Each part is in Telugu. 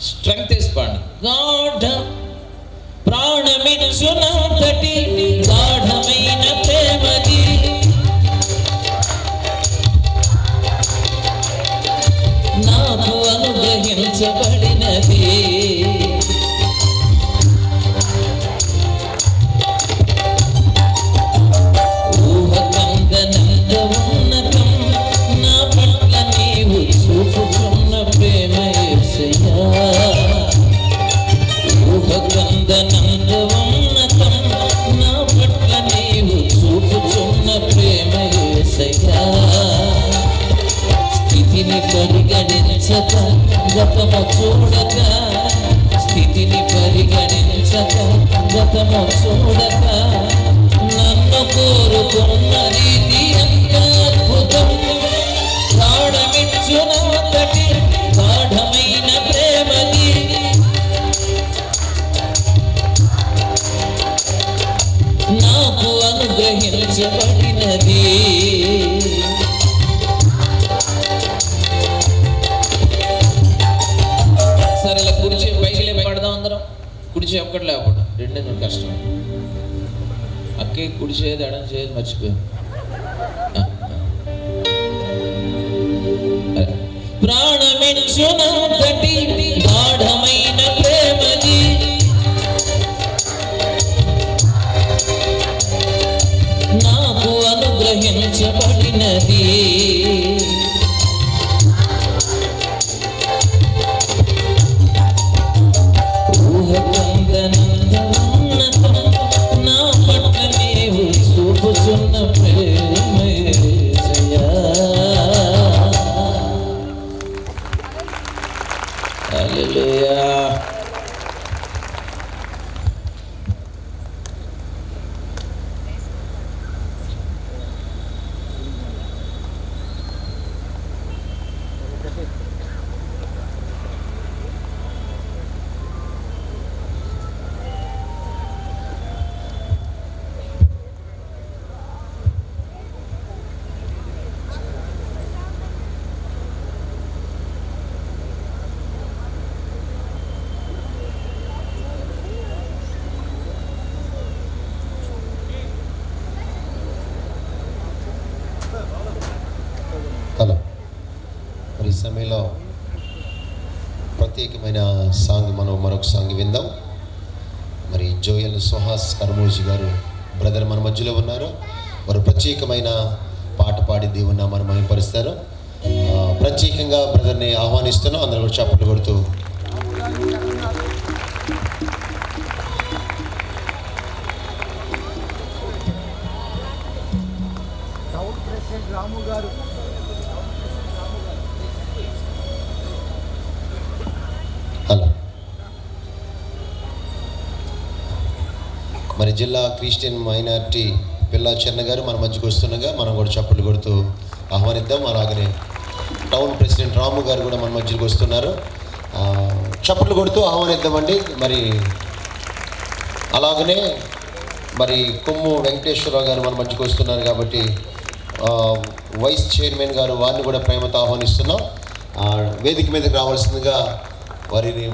స్ట్రెంగ్త్ వేసుకోండి గాఢ ప్రాణమిచ్చునంతటి గతము చూడక స్థితిని పరిగణించక గతము చూడక నన్ను కోరుకున్న రీతి అంత అద్భుతం. ప్రాణమిచ్చునంతటి గాఢమైన ప్రేమది. నాకు అనుగ్రహించబడి ఒక్కటి లేకుండా రెండే కష్టం? అక్కే కుడి చేయదు ఎడం చేయదు మర్చిపోయాం. ఆ, సమయంలో ప్రత్యేకమైన సాంగ్ మనం మరొక సాంగ్ విందాం. మరి జోయల్ సుహాస్ కర్మోజీ గారు బ్రదర్ మన మధ్యలో ఉన్నారు. వారు ప్రత్యేకమైన పాట పాడి దేవుని మనం మహింపరుస్తారు ప్రత్యేకంగా బ్రదర్ని ఆహ్వానిస్తున్నాం. అందరూ కూడా చప్పట్లు కొడుతూ. రాము గారు. మరి జిల్లా క్రిస్టియన్ మైనార్టీ పిల్లా చెన్న గారు మన మధ్యకు వస్తుండగా మనం కూడా చప్పట్లు కొడుతూ ఆహ్వానిద్దాం. అలాగనే టౌన్ ప్రెసిడెంట్ రాము గారు కూడా మన మధ్యకు వస్తున్నారు. చప్పట్లు కొడుతూ ఆహ్వానిద్దామండి. మరి అలాగనే మరి కొమ్ము వెంకటేశ్వరరావు గారు మన మధ్యకు వస్తున్నారు కాబట్టి వైస్ చైర్మన్ గారు వారిని కూడా ప్రేమతో ఆహ్వానిస్తున్నాం. వేదిక మీదకి రావాల్సిందిగా వారిని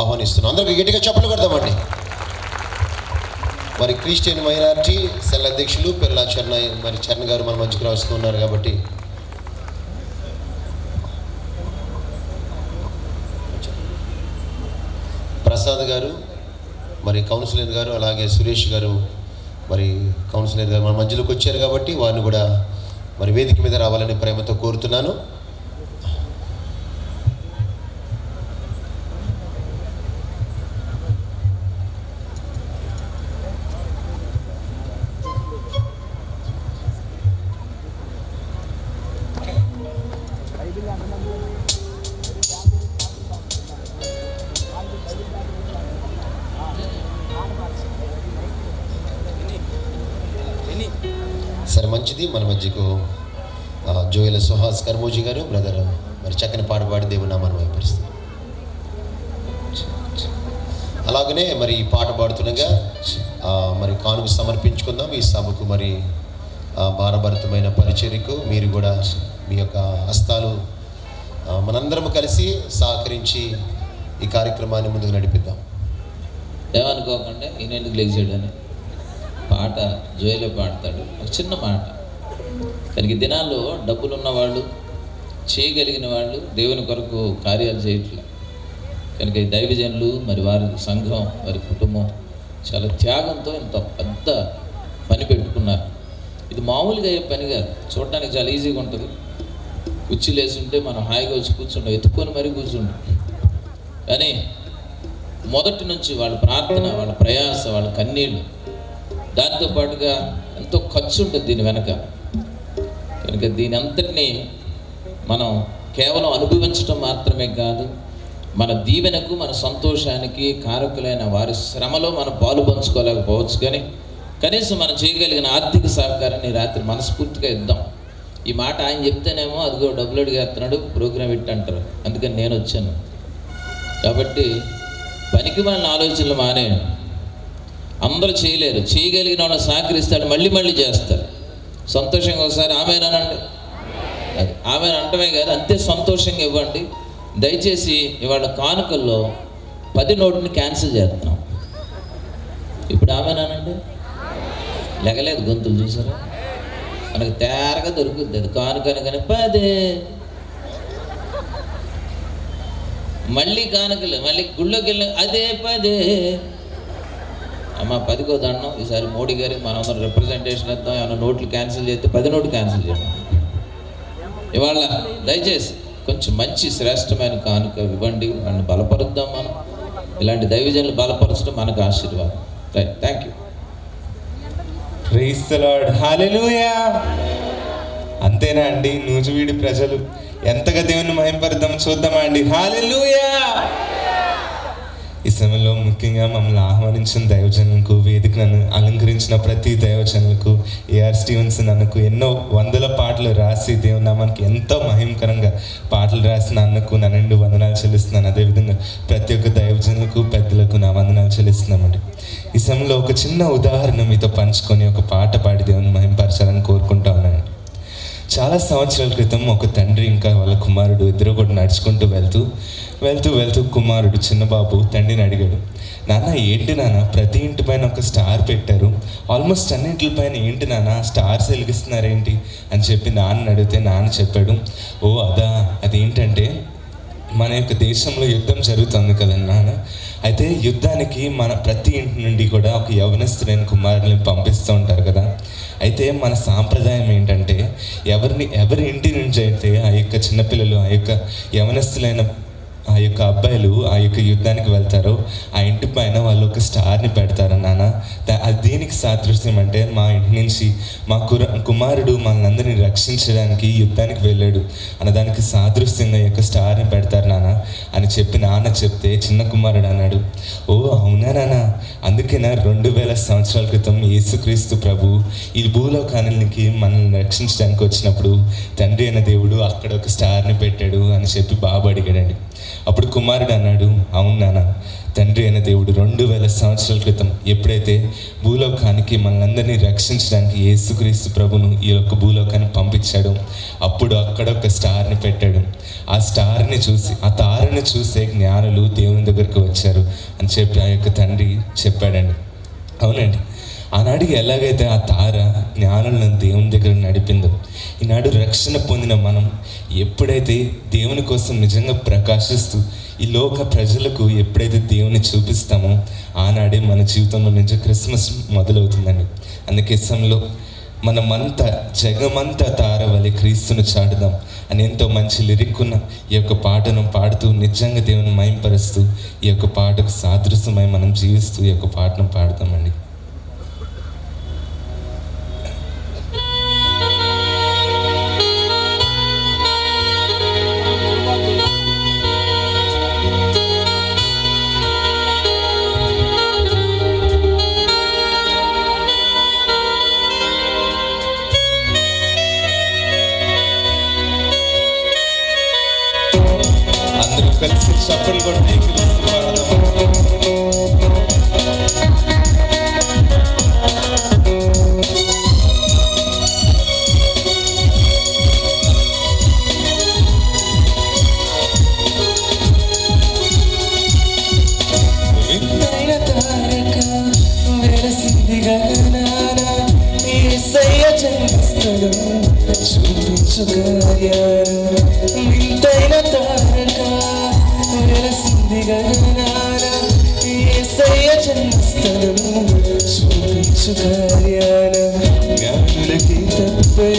ఆహ్వానిస్తున్నాం. అందరికీ గట్టిగా చప్పట్లు కొడదామండి. మరి క్రిస్టియన్ మైనార్టీ సెల్ అధ్యక్షులు పిల్ల చెన్నై మరి చరణ్ గారు మన మధ్యకు రాస్తున్నారు కాబట్టి. ప్రసాద్ గారు మరి కౌన్సిలర్ గారు అలాగే సురేష్ గారు మరి కౌన్సిలర్ గారు మన మధ్యలోకి వచ్చారు కాబట్టి వారిని కూడా మరి వేదిక మీద రావాలని ప్రేమతో కోరుతున్నాను. సరే మంచిది. మన మధ్యకు జోయల సుహాస్ కర్మోజీ గారు బ్రదర్ మరి చక్కని పాట పాడి దేవుని నామాన్ని వైపరుస్తారు అలాగనే మరి ఈ పాట పాడుతుండగా మరి కానుక సమర్పించుకుందాం. ఈ సభకు మరి భారభరితమైన పరిచర్యకు మీరు కూడా మీ యొక్క హస్తాలు మనందరం కలిసి సహకరించి ఈ కార్యక్రమాన్ని ముందుకు నడిపిద్దాం. ఏమనుకోకుండా ఈయన ఎందుకు లేచాడని పాట జోయలో పాడతాడు. ఒక చిన్న మాట. తనకి దినాల్లో డబ్బులు ఉన్నవాళ్ళు చేయగలిగిన వాళ్ళు దేవుని కొరకు కార్యాలు చేయట్లే. కనుక ఈ దైవజనులు మరి వారి సంఘం వారి కుటుంబం చాలా త్యాగంతో ఇంత పెద్ద పని పెట్టుకున్నారు. ఇది మామూలుగా అయ్యే పని కాదు. చూడటానికి చాలా ఈజీగా ఉంటుంది. కుర్చీలు వేసి ఉంటే మనం హాయిగా వచ్చి కూర్చుంటాం. ఎత్తుకొని మరీ కూర్చుంటాం. కానీ మొదటి నుంచి వాళ్ళ ప్రార్థన వాళ్ళ ప్రయాస వాళ్ళ కన్నీళ్ళు దాంతోపాటుగా ఎంతో ఖర్చు ఉంటుంది దీని వెనక. కనుక దీని అంతటినీ మనం కేవలం అనుభవించడం మాత్రమే కాదు మన దీవెనకు మన సంతోషానికి కారకులైన వారి శ్రమలో మనం పాలు పంచుకోలేకపోవచ్చు కానీ కనీసం మనం చేయగలిగిన ఆర్థిక సహకారాన్ని రాత్రి మనస్ఫూర్తిగా ఇద్దాం. ఈ మాట ఆయన చెప్తేనేమో అదిగో డబ్బులు అడిగేస్తున్నాడు ప్రోగ్రామ్ ఇట్ అంటారు. అందుకని నేను వచ్చాను. కాబట్టి పనికి మన ఆలోచనలు మానేయండి అందరూ చేయలేరు. చేయగలిగిన వాళ్ళు సహకరిస్తాడు మళ్ళీ మళ్ళీ చేస్తారు. సంతోషంగా ఒకసారి ఆమెనండి అది ఆమె అంటమే కాదు అంతే సంతోషంగా ఇవ్వండి. దయచేసి ఇవాళ కానుకల్లో పది నోటుని క్యాన్సిల్ చేస్తున్నాం. ఇప్పుడు ఆమెనానండి లెగలేదు గొంతులు చూసారా? మనకు తేరగా దొరుకుద్ది అది కానుకను అనగానే పదే. మళ్ళీ కానుకలు మళ్ళీ గుళ్ళోకి వెళ్ళిన అదే పదే. అమ్మ పదికో దండం. ఈసారి మోడీ గారికి మనందరం రిప్రజెంటేషన్ ఇద్దాం. ఏమైనా నోట్లు క్యాన్సిల్ చేస్తే పది నోట్లు క్యాన్సిల్ చేద్దాం. ఇవాళ దయచేసి కొంచెం మంచి శ్రేష్టమైన కానుక ఇవ్వండి. వాళ్ళని బలపరుద్దాం మనం. ఇలాంటి దైవజనులు బలపరచడం మనకు ఆశీర్వాదం. థ్యాంక్ యూ ప్రైస్ హాలెలుయా అంతేనా అండి? నూజువీడి ప్రజలు. ఎంతగా దేవుని మహింపరుద్దాం చూద్దామా అండి? హాలెలుయా ఈ సమయంలో ముఖ్యంగా మమ్మల్ని ఆహ్వానించిన దైవజనులకు వేదికను అలంకరించిన ప్రతి దైవజనులకు ఏఆర్ స్టీవెన్సన్ అన్నకు ఎన్నో వందల పాటలు రాసి దేవుని మనకి ఎంతో మహిమకరంగా పాటలు రాసిన అన్నకు నా రెండు వందనాలు చెల్లిస్తున్నాను. అదేవిధంగా ప్రతి ఒక్క దైవజనులకు పెద్దలకు నా వందనాలు చెల్లిస్తున్నామండి. ఈ సమయంలో ఒక చిన్న ఉదాహరణ మీతో పంచుకొని ఒక పాట పాడి దేవుని చాలా సంవత్సరాల క్రితం ఒక తండ్రి ఇంకా వాళ్ళ కుమారుడు ఇద్దరు కూడా నడుచుకుంటూ వెళ్తూ వెళ్తూ వెళ్తూ కుమారుడు చిన్నబాబు తండ్రిని అడిగాడు నాన్న ఏంటి నాన్న? ప్రతి ఇంటి పైన ఒక స్టార్ పెట్టారు. ఆల్మోస్ట్ అన్నింటి పైన ఏంటి నాన్న? స్టార్స్ వెలిగిస్తున్నారేంటి? అని చెప్పి నాన్న అడిగితే నాన్న చెప్పాడు ఓ అదా అదేంటంటే మన యొక్క దేశంలో యుద్ధం జరుగుతుంది కదండి అయితే యుద్ధానికి మన ప్రతి ఇంటి నుండి కూడా ఒక యవనస్తులైన కుమారుని పంపిస్తూ ఉంటారు కదా. అయితే మన సాంప్రదాయం ఏంటంటే ఎవరిని ఎవరి ఇంటి నుంచి అయితే ఆ యొక్క చిన్నపిల్లలు ఆ యొక్క యవనస్తులైన యొక్క అబ్బాయిలు ఆ యొక్క యుద్ధానికి వెళ్తారో ఆ ఇంటి పైన వాళ్ళు ఒక స్టార్ని పెడతారు నాన్న. అది దేనికి సాదృశ్యం అంటే మా ఇంటి నుంచి మా కుర కుమారుడు మనందరినీ రక్షించడానికి యుద్ధానికి వెళ్ళాడు. అన్నదానికి సాదృశ్యంగా ఈ యొక్క స్టార్ని పెడతారు నాన్న అని చెప్పి నాన్న చెప్తే చిన్న కుమారుడు అన్నాడు. ఓ అవునా నాన్న? అందుకేనా రెండు వేల సంవత్సరాల క్రితం యేసుక్రీస్తు ప్రభు ఈ భూలోకానికి మనల్ని రక్షించడానికి వచ్చినప్పుడు తండ్రి అయిన దేవుడు అక్కడ ఒక స్టార్ని పెట్టాడు అని చెప్పి బాబు అడిగాడండి. అప్పుడు కుమారుడు అన్నాడు అవును నాన్న తండ్రి అయిన దేవుడు రెండు వేల సంవత్సరాల క్రితం ఎప్పుడైతే భూలోకానికి మనల్ని రక్షించడానికి యేసుక్రీస్తు ప్రభును ఈ యొక్క భూలోకాన్ని పంపించాడు అప్పుడు అక్కడ ఒక స్టార్ని పెట్టాడు. ఆ స్టార్ని చూసి ఆ తారని చూసే జ్ఞానులు దేవుని దగ్గరికి వచ్చారు అని చెప్పి ఆ యొక్క తండ్రి చెప్పాడండి. అవునండి. ఆనాడికి ఎలాగైతే ఆ తార జ్ఞానులను దేవుని దగ్గర నడిపిందో ఈనాడు రక్షణ పొందిన మనం ఎప్పుడైతే దేవుని కోసం నిజంగా ప్రకాశిస్తూ ఈ లోక ప్రజలకు ఎప్పుడైతే దేవుని చూపిస్తామో ఆనాడే మన జీవితంలో నిజ క్రిస్మస్ మొదలవుతుందండి. అందుకే సమయంలో మనమంతా జగమంతా తారవలి క్రీస్తును చాటుదాం అని ఎంతో మంచి లిరిక్ ఉన్న ఈ యొక్క పాటను పాడుతూ నిజంగా దేవుని మయంపరుస్తూ ఈ యొక్క పాటకు సాదృశ్యమై మనం జీవిస్తూ ఈ యొక్క పాటను పాడతామండి. కలిసి చప్పలు യേശുകാര്യാല ജ്ഞാനഗീതപ്പേ